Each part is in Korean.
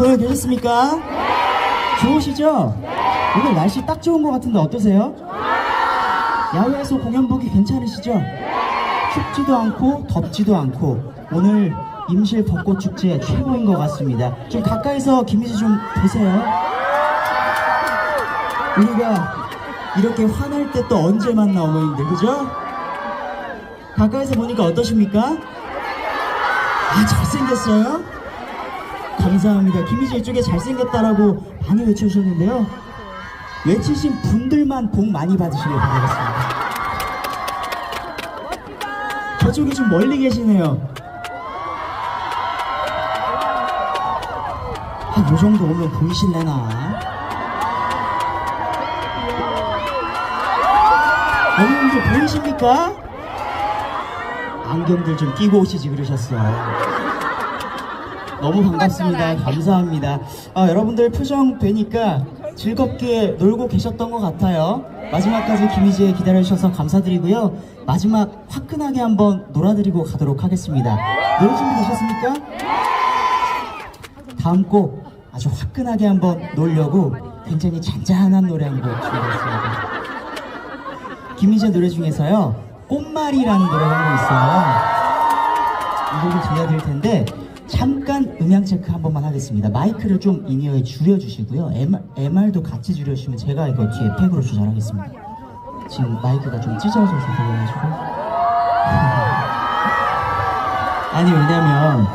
보내 되셨습니까? 좋으시죠? 오늘 날씨 딱 좋은 것 같은데 어떠세요? 야외에서 공연 보기 괜찮으시죠? 춥지도 않고 덥지도 않고 오늘 임실 벚꽃 축제 최고인 것 같습니다. 좀 가까이서 김희재 좀 보세요. 우리가 이렇게 화날 때또 언제 만나 어머님들 그죠? 가까이서 보니까 어떠십니까? 아 잘생겼어요? 감사합니다. 김희재 이쪽에 잘생겼다라고 많이 외쳐주셨는데요. 외치신 분들만 복 많이 받으시길 바라겠습니다. 저쪽이 좀 멀리 계시네요. 한 요 정도 오면 보이실래나? 어머님들 보이십니까? 안경들 좀 끼고 오시지 그러셨어. 너무 반갑습니다. 감사합니다. 아, 여러분들 표정 뵈니까 즐겁게 놀고 계셨던 것 같아요. 마지막까지 김희재 기다려주셔서 감사드리고요. 마지막 화끈하게 한번 놀아드리고 가도록 하겠습니다. 노래 준비되셨습니까? 다음 곡 아주 화끈하게 한번 놀려고 굉장히 잔잔한 노래 한 곡 준비했습니다. 김희재 노래 중에서요 꽃말이라는 노래가 한 곡 있어요 이 곡을 들려드릴 텐데 잠깐 음향 체크 한 번만 하겠습니다 마이크를 좀 인이어에 줄여주시고요 MR, MR도 같이 줄여주시면 제가 이거 뒤에 팩으로 조절하겠습니다 지금 마이크가 좀 찢어져서 들려가지고 아니 왜냐면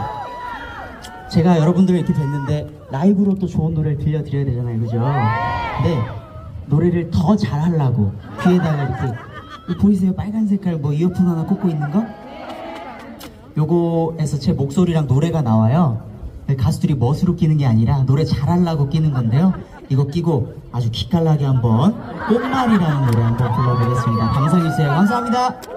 제가 여러분들을 이렇게 뵀는데 라이브로 또 좋은 노래를 들려드려야 되잖아요 그죠? 근데 노래를 더 잘하려고 귀에다가 이렇게 이 보이세요? 빨간 색깔 뭐 이어폰 하나 꽂고 있는 거? 요거에서 제 목소리랑 노래가 나와요. 근데 가수들이 멋으로 끼는 게 아니라 노래 잘하려고 끼는 건데요. 이거 끼고 아주 기깔나게 한번 꽃말이라는 노래 한번 불러보겠습니다. 감상해주세요. 감사합니다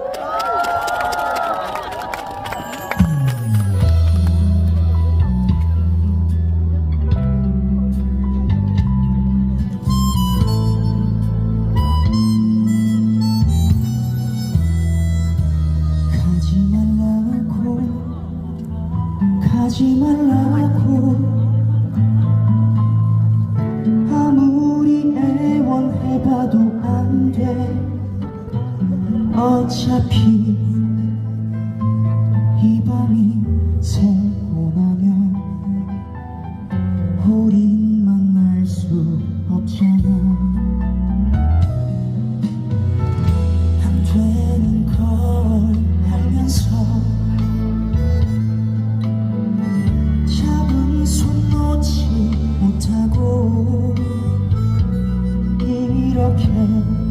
이렇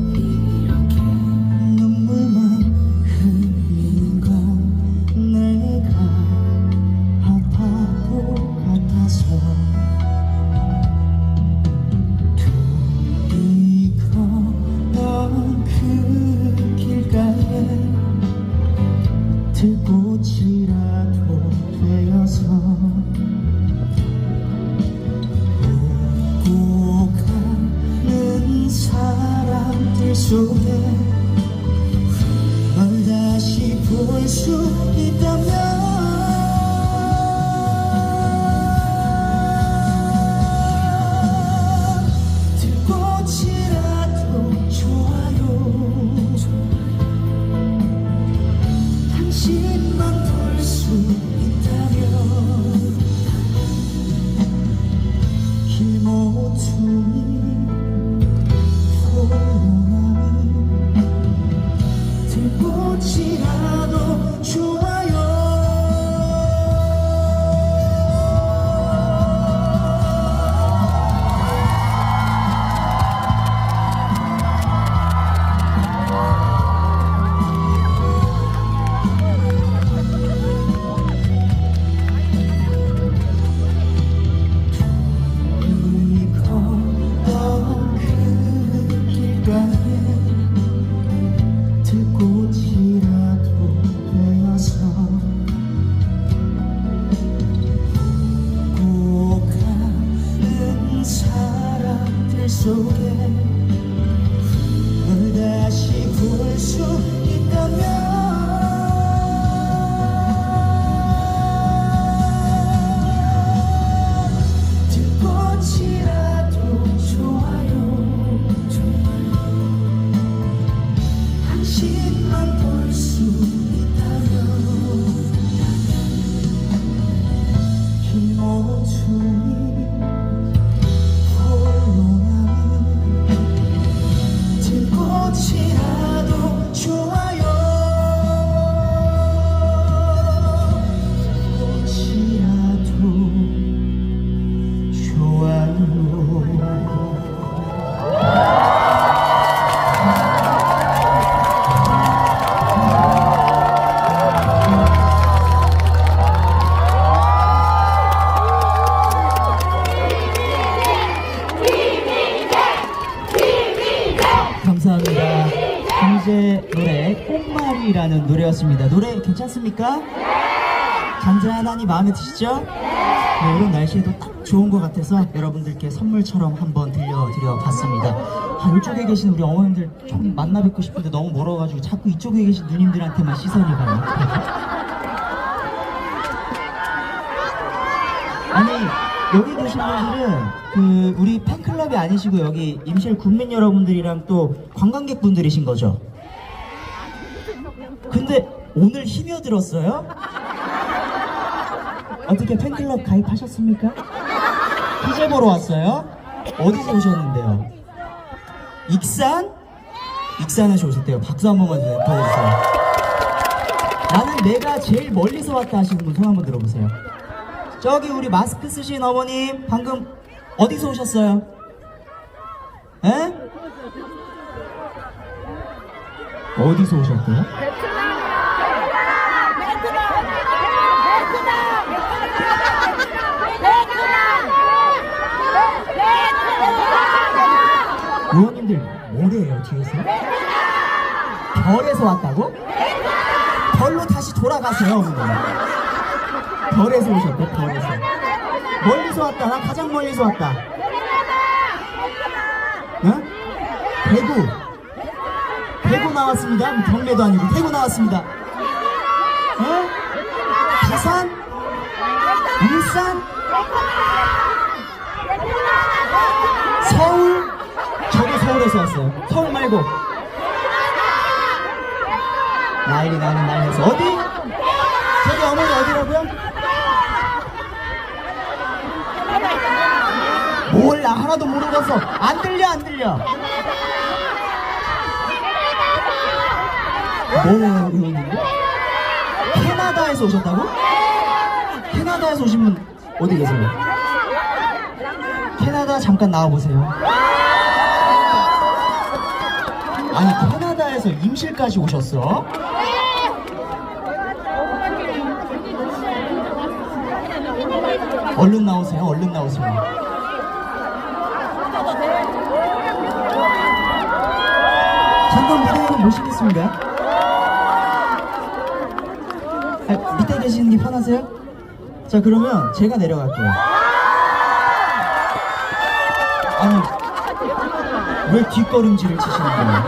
하는 노래였습니다. 노래 괜찮습니까? 잔잔하니 마음에 드시죠? 네, 이런 날씨에도 딱 좋은 것 같아서 여러분들께 선물처럼 한번 들려드려 봤습니다. 아, 이쪽에 계신 우리 어머님들 좀 만나 뵙고 싶은데 너무 멀어가지고 자꾸 이쪽에 계신 누님들한테만 시선이 가요. 아니 여기 계신 분들은 그 우리 팬클럽이 아니시고 여기 임실 국민 여러분들이랑 또 관광객 분들이신 거죠? 근데 오늘 힘여 들었어요? 어떻게 팬클럽 가입하셨습니까? 희재 보러 왔어요? 어디서 오셨는데요? 익산? 익산에서 오셨대요. 박수 한 번만 보내주세요. 나는 내가 제일 멀리서 왔다 하시는 분 손 한번 들어보세요. 저기 우리 마스크 쓰신 어머님 방금 어디서 오셨어요? 에? 어디서 오셨대요? 의원님들 뭐래요 뒤에서? 별에서 왔다고? 별로 다시 돌아가세요 어머니 별에서 오셨대 별에서 멀리서 왔다 나 가장 멀리서 왔다 응? 대구 나왔습니다. 뭐 경매도 아니고 대구 나왔습니다. 어? 부산? 일산? 서울? 저도 서울에서 왔어요. 서울 말고. 난리 나는 날에서. 어디? 저기 어머니 어디라고요? 몰라. 하나도 모르겠어. 안 들려 안 들려 뭐예요 의원님? 캐나다에서 오셨다고? 캐나다에서 오신 분 어디 계세요? 캐나다 잠깐 나와보세요 아니 캐나다에서 임실까지 오셨어? 얼른 나오세요 얼른 나오세요 잠깐 무대에는 모시겠습니다 계시는 게 편하세요? 자 그러면 제가 내려갈게요 아니 왜 뒷걸음질을 치시는 거예요?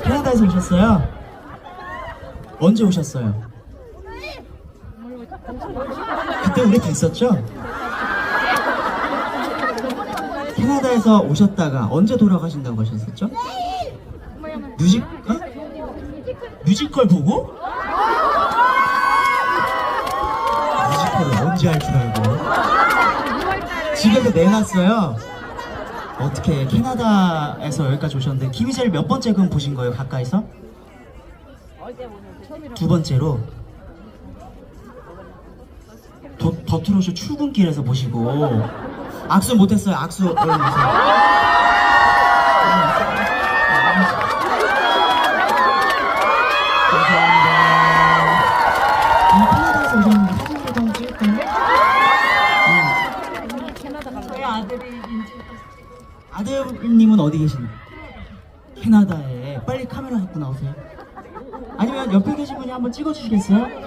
캐나다에서 오셨어요? 언제 오셨어요? 그때 우리 됐었죠? 캐나다에서 오셨다가 언제 돌아가신다고 하셨었죠? 뮤직, 어? 뮤지컬 보고? 뮤지컬을 언제 할 줄 알고? 집에서 내놨어요. 어떻게 캐나다에서 여기까지 오셨는데 김희재를 몇 번째 그럼 보신 거예요 가까이서? 두 번째로? 더, 더트로쇼 출근길에서 보시고. 악수 못했어요 악수 어디 계시나요? 캐나다에 빨리 카메라 갖고 나오세요 아니면 옆에 계신 분이 한번 찍어주시겠어요?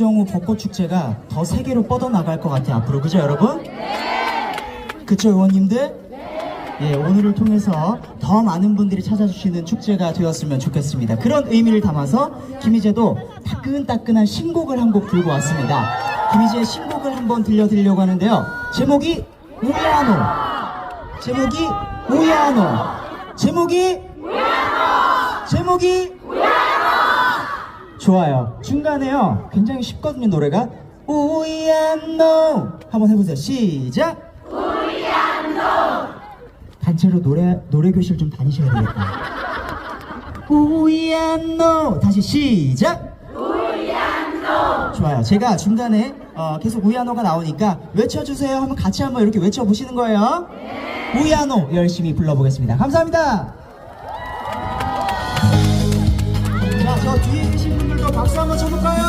오늘 옥정우 벚꽃 축제가 더 세계로 뻗어나갈 것 같아요 앞으로 그죠 여러분? 그쵸 의원님들? 예, 오늘을 통해서 더 많은 분들이 찾아주시는 축제가 되었으면 좋겠습니다. 그런 의미를 담아서 김희재도 따끈따끈한 신곡을 한 곡 들고 왔습니다. 김희재의 신곡을 한번 들려드리려고 하는데요. 제목이 우야노. 제목이 우야노. 제목이 제목이 좋아요. 중간에요. 굉장히 쉽거든요, 노래가. 우야노. 한번 해보세요. 시작. 단체로 노래 노래 교실 좀 다니셔야 되겠다. 우야노 다시 시작. 우야노 좋아요. 제가 중간에 어, 계속 우야노가 나오니까 외쳐주세요. 하면 같이 한번 이렇게 외쳐보시는 거예요. 우야노 열심히 불러보겠습니다. 감사합니다. 박수 한번 쳐볼까요?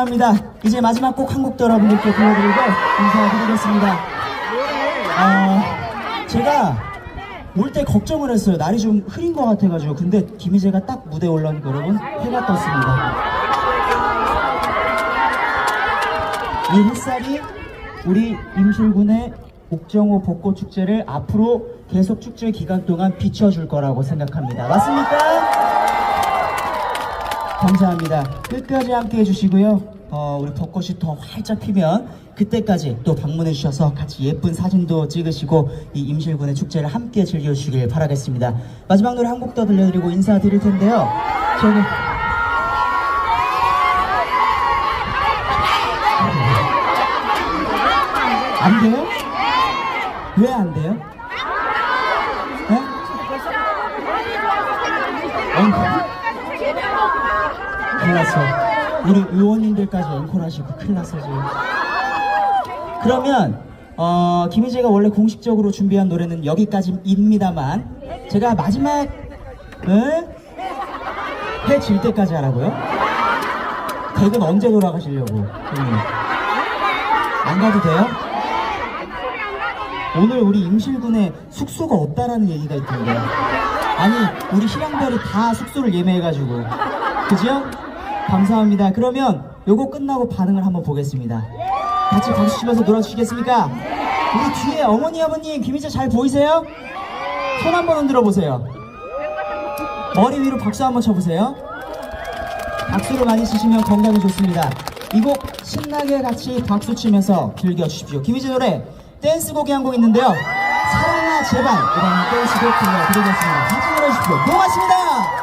감사합니다. 이제 마지막 곡 한곡더 여러분들께 불러드리고 인사드리겠습니다. 아, 제가 올 때 걱정을 했어요. 날이 좀 흐린 것 같아가지고. 근데 김희재가 딱 무대에 올라오니까 여러분 해가 떴습니다. 이 햇살이 우리 임실군의 옥정호 벚꽃 축제를 앞으로 계속 축제 기간 동안 비춰줄 거라고 생각합니다. 맞습니까? 감사합니다. 끝까지 함께 해주시고요. 어, 우리 벚꽃이 더 활짝 피면 그때까지 또 방문해 주셔서 같이 예쁜 사진도 찍으시고 이 임실군의 축제를 함께 즐겨주시길 바라겠습니다. 마지막 노래 한 곡 더 들려드리고 인사드릴 텐데요. 저는 안 돼요? 왜 안 돼요? 네? 앵콜. 큰일 났어. 우리 의원님들까지 앵콜 하시고 큰일 났어 지금. 그러면 어, 김희재가 원래 공식적으로 준비한 노래는 여기까지입니다만 제가 마지막 해질 때까지 하라고요? 댁은 언제 돌아가시려고? 형님? 안 가도 돼요? 오늘 우리 임실군에 숙소가 없다라는 얘기가 있던데. 아니, 우리 희랑별이 다 숙소를 예매해가지고. 그죠? 감사합니다. 그러면 요거 끝나고 반응을 한번 보겠습니다. 같이 박수 치면서 놀아주시겠습니까? 우리 뒤에 어머니, 아버님, 김희재 잘 보이세요? 손 한번 흔들어 보세요. 머리 위로 박수 한번 쳐보세요. 박수를 많이 치시면 건강에 좋습니다. 이 곡 신나게 같이 박수 치면서 즐겨주십시오. 김희재 노래 댄스곡이 한 곡 있는데요. 사랑아 제발 이라는 댄스곡 들려드리겠습니다. 같이 놀아주십시오. 고맙습니다.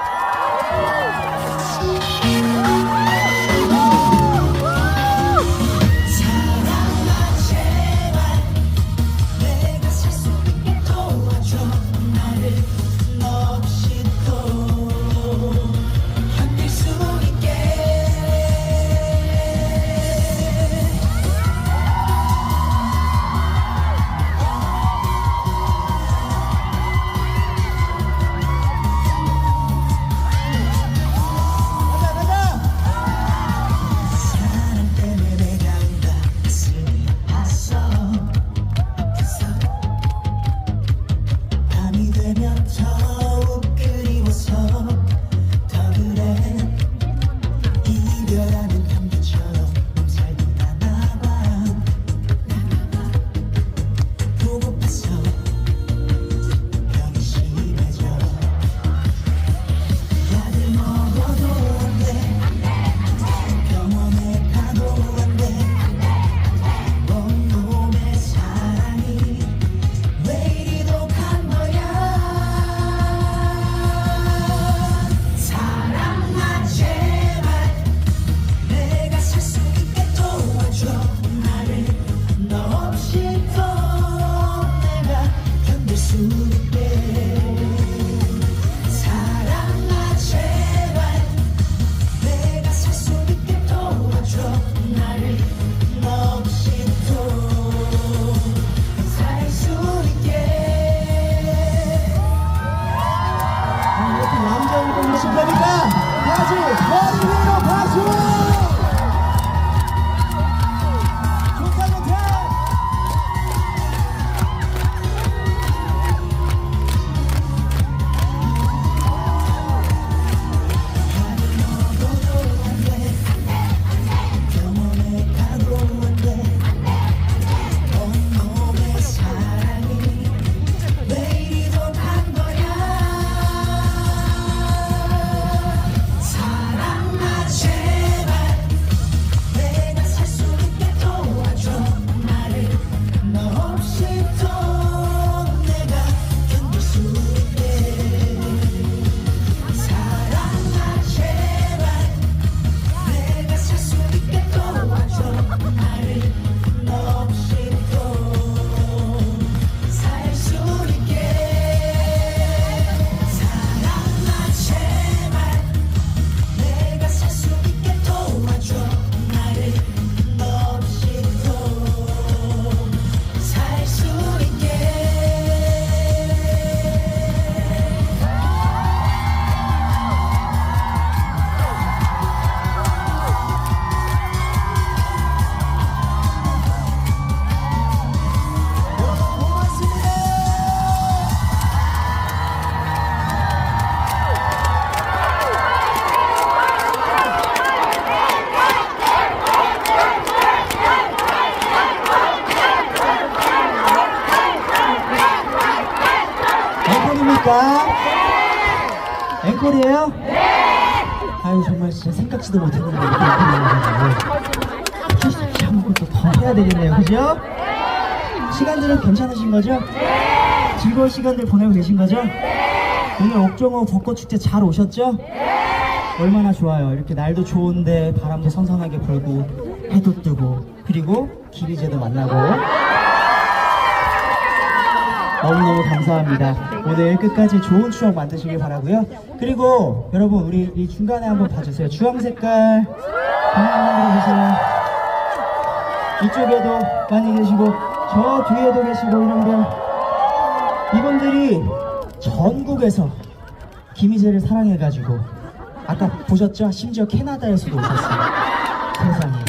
생각지도 못했는데 이렇게 앵콜이 나와가지고 한 것도 더 해야 되겠네요 그죠? 시간들은 괜찮으신 거죠? 즐거운 시간들 보내고 계신 거죠? 오늘 옥정호 벚꽃축제 잘 오셨죠? 얼마나 좋아요 이렇게 날도 좋은데 바람도 선선하게 불고 해도 뜨고 그리고 기리제도 만나고 너무너무 감사합니다. 오늘 끝까지 좋은 추억 만드시길 바라고요. 그리고 여러분 우리 이 중간에 한번 봐주세요. 주황 색깔 하나 보세요. 이쪽에도 많이 계시고 저 뒤에도 계시고 이런 분 이분들이 전국에서 김희재를 사랑해가지고 아까 보셨죠? 심지어 캐나다에서도 오셨어요. 세상에.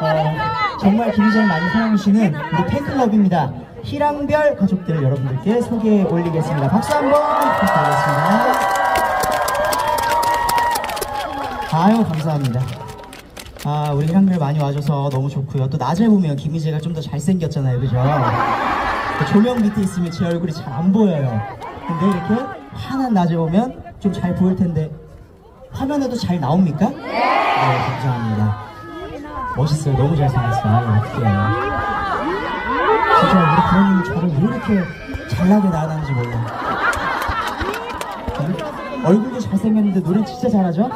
어, 정말 김희재를 많이 사랑해주시는 우리 팬클럽입니다. 희랑별 가족들을 여러분들께 소개해 올리겠습니다. 박수 한번 부탁드리겠습니다. 아유 감사합니다. 아 우리 희랑별 많이 와줘서 너무 좋고요. 또 낮에 보면 김희재가 좀 더 잘생겼잖아요, 그죠? 그 조명 밑에 있으면 제 얼굴이 잘 안 보여요. 근데 이렇게 환한 낮에 보면 좀 잘 보일 텐데 화면에도 잘 나옵니까? 네, 감사합니다. 멋있어요. 너무 잘생겼어요. 어떡해요. 진짜 우리 부모님이 저를 왜 이렇게 잘나게 낳았는지 몰라. 요 얼굴도 잘생겼는데 노래 진짜 잘하죠? 네,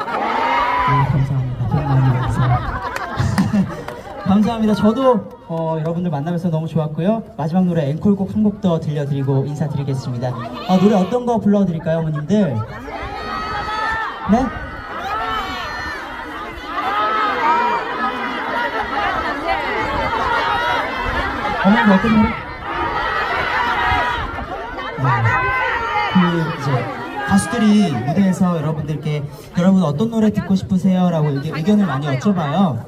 감사합니다. 받으세요. 감사합니다. 저도 어, 여러분들 만나면서 너무 좋았고요. 마지막 노래 앵콜곡 한 곡 더 들려드리고 인사드리겠습니다. 아, 노래 어떤 거 불러드릴까요, 어머님들? 네? 어머님 어떤 노래? 이제 가수들이 무대에서 여러분들께 여러분 어떤 노래 듣고 싶으세요?라고 의견, 의견을 많이 여쭤봐요.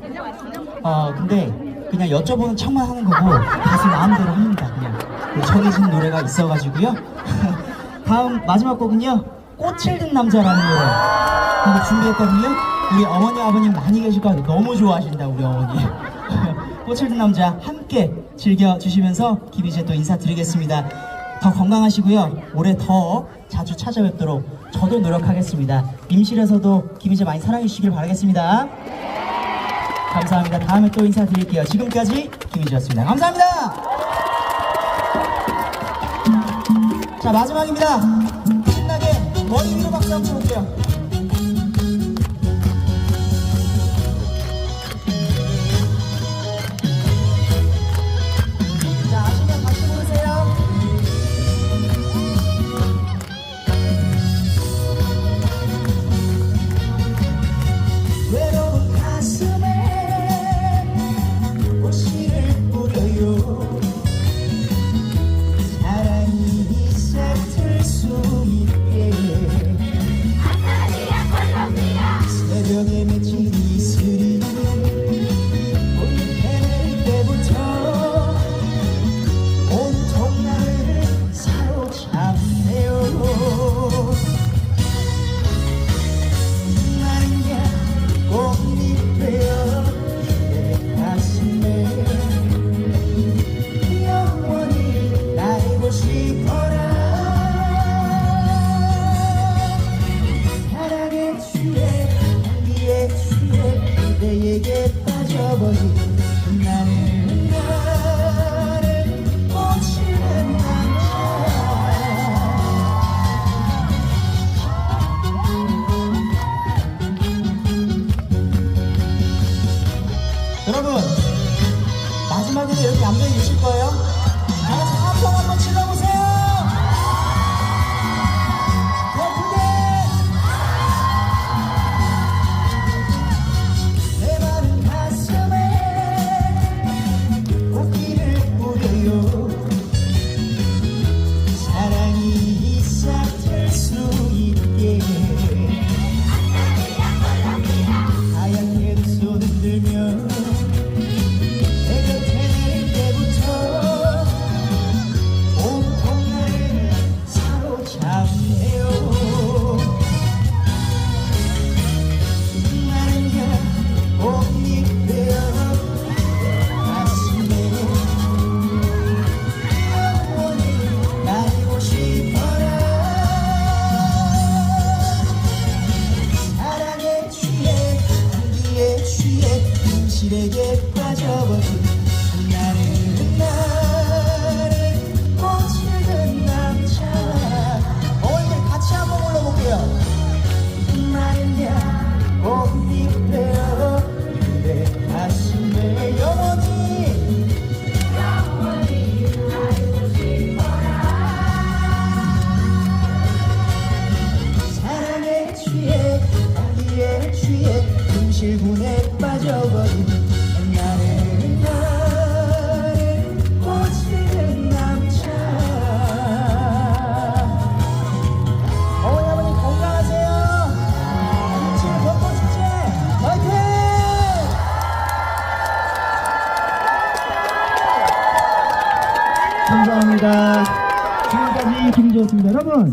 어 근데 그냥 여쭤보는 척만 하는 거고 가수 마음대로 합니다. 그냥 그 정해진 노래가 있어가지고요. 다음 마지막 곡은요. 꽃을 든 남자라는 노래 한곡 준비했거든요. 우리 어머니 아버님 많이 계실 것 같아요. 너무 좋아하신다 우리 어머니. 꽃을 든 남자 함께 즐겨주시면서 김희재 또 인사드리겠습니다. 더 건강하시고요. 올해 더 자주 찾아뵙도록 저도 노력하겠습니다. 임실에서도 김희재 많이 사랑해 주시길 바라겠습니다. 감사합니다. 다음에 또 인사드릴게요. 지금까지 김희재였습니다. 감사합니다. 자 마지막입니다. 신나게 머리 위로 박수 한번 볼게요. 임실에게 빠져버린 나는 김지호였습니다. 여러분.